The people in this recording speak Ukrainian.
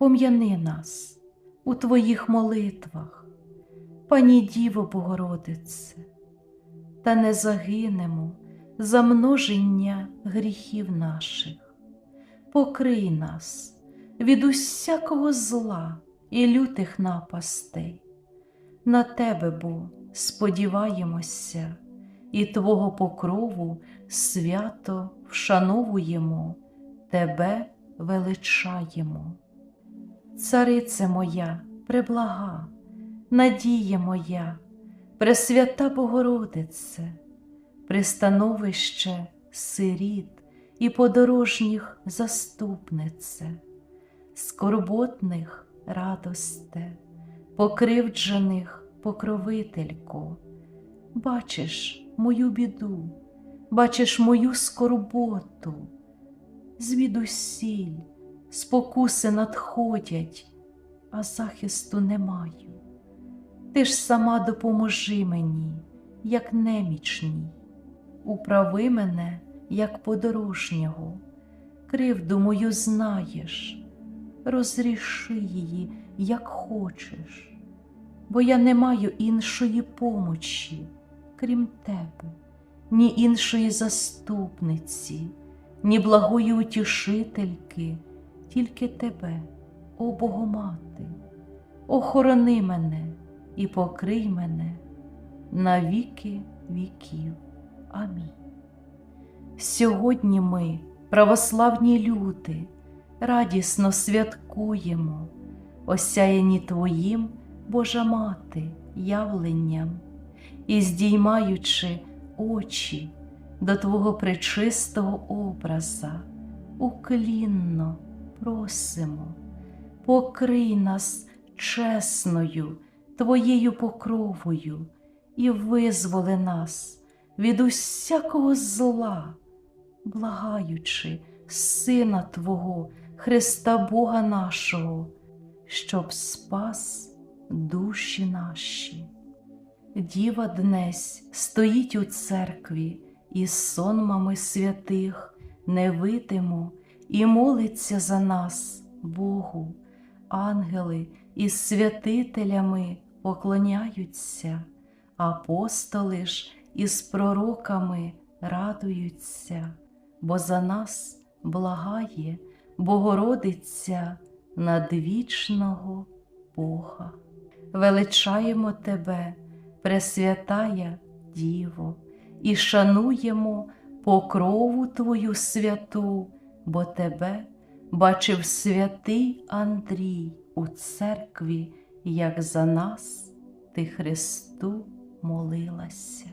пом'яни нас у Твоїх молитвах, пані Діво Богородице, та не загинемо за множення гріхів наших. Покрий нас від усякого зла і лютих напастей. На Тебе, бо сподіваємося, і Твого покрову свято вшановуємо, Тебе величаємо. Царице моя, преблага, надія моя, Пресвята Богородице, пристановище сиріт і подорожніх заступнице, скорботних радосте, покривджених покровителько, бачиш мою біду, бачиш мою скорботу, звідусіль спокуси надходять, а захисту не маю. Ти ж сама допоможи мені, як немічній, управи мене, як подорожнього, кривду мою знаєш, розріши її, як хочеш, бо я не маю іншої помочі, крім тебе, ні іншої заступниці, ні благої утішительки, тільки тебе, о Богомати, охорони мене і покрий мене на віки віків. Амінь. Сьогодні ми, православні люди, радісно святкуємо, осяяні Твоїм, Божа Мати, явленням і здіймаючи очі до Твого пречистого образа, уклінно просимо, покрий нас чесною Твоєю покровою і визволи нас від усякого зла, благаючи Сина Твого, Христа Бога нашого, щоб спас душі наші. Діва днесь стоїть у церкві із сонмами святих, невидимо, і молиться за нас, Богу, ангели із святителями поклоняються, апостоли ж із пророками радуються, бо за нас благає Богородиця надвічного Бога. Величаємо Тебе, Пресвятая Діво, і шануємо покрову Твою святу, бо Тебе бачив святий Андрій у церкві, як за нас ти Христу молилася.